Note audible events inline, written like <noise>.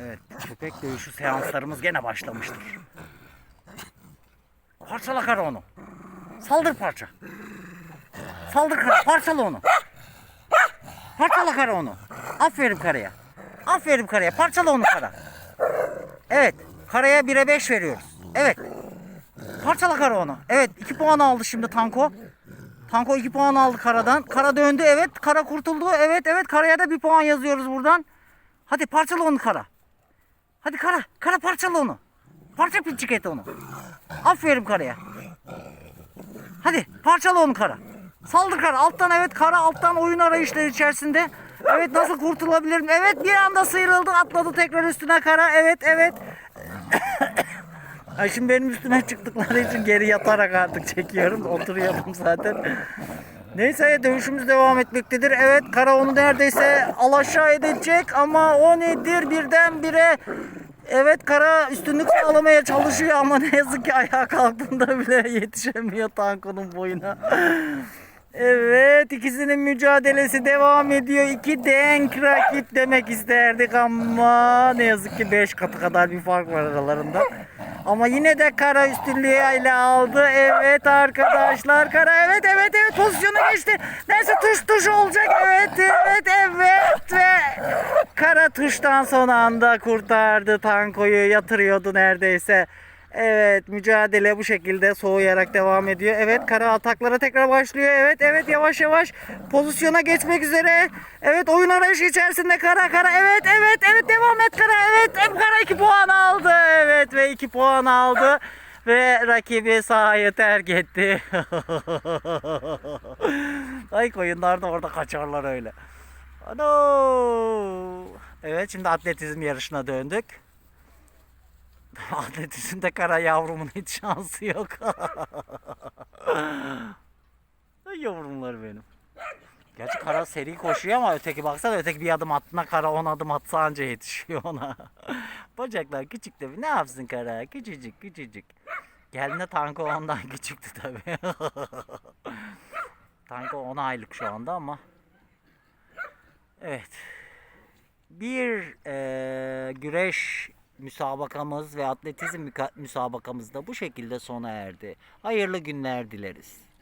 Evet, köpek dövüşü seanslarımız gene başlamıştır. Parçala kara onu. Saldır parça. Saldır kara, parçala onu. Parçala kara onu. Aferin karaya. Aferin karaya, parçala onu kara. Evet, karaya 1'e 5 veriyoruz. Evet. Parçala kara onu. Evet, 2 puan aldı şimdi Tanko. Tanko 2 puan aldı karadan. Kara döndü, evet. Kara kurtuldu. Evet, evet. Karaya da 1 puan yazıyoruz buradan. Hadi parçala onu kara. Hadi kara, kara parçala onu. Parça pinçik et onu. Aferin karaya. Hadi parçala onu kara. Saldır kara. Alttan evet kara alttan oyun arayışları içerisinde. Evet nasıl kurtulabilirim? Evet bir anda sıyrıldı atladı tekrar üstüne kara. Evet evet. <coughs> Ay şimdi benim üstüme çıktıkları için geri yatarak artık çekiyorum. Oturuyordum zaten. Neyse dövüşümüz devam etmektedir. Evet kara onu neredeyse alaşağı edecek ama o nedir birdenbire Evet kara üstünlük sağlamaya çalışıyor ama ne yazık ki ayağa kalktığında bile <laughs> yetişemiyor tankonun boyuna. Evet ikisinin mücadelesi devam ediyor. İki denk rakip demek isterdik ama ne yazık ki 5 katı kadar bir fark var aralarında. Ama yine de kara üstünlüğü ile aldı. Evet arkadaşlar kara evet evet evet pozisyonu geçti. Neyse tuş tuş olacak. Evet evet evet ve kara tuştan son anda kurtardı tankoyu yatırıyordu neredeyse. Evet mücadele bu şekilde soğuyarak devam ediyor. Evet kara ataklara tekrar başlıyor. Evet evet yavaş yavaş pozisyona geçmek üzere. Evet oyun arayışı içerisinde kara kara. Evet evet evet devam et kara. Evet kara 2 puan aldı. Evet ve 2 puan aldı. Ve rakibi sahayı terk etti. <laughs> Ay koyunlar da orada kaçarlar öyle. Ano. Evet şimdi atletizm yarışına döndük. Atletizmde kara yavrumun hiç şansı yok. <laughs> Yavrumlar benim. Gerçi kara seri koşuyor ama öteki baksana öteki bir adım attığında kara on adım atsa anca yetişiyor ona. <laughs> Bacaklar küçük tabi ne yapsın kara küçücük küçücük. Geldiğinde tanko ondan <laughs> küçüktü tabi. tanko 10 aylık şu anda ama. Evet. Bir eee, güreş müsabakamız ve atletizm müsabakamız da bu şekilde sona erdi. Hayırlı günler dileriz.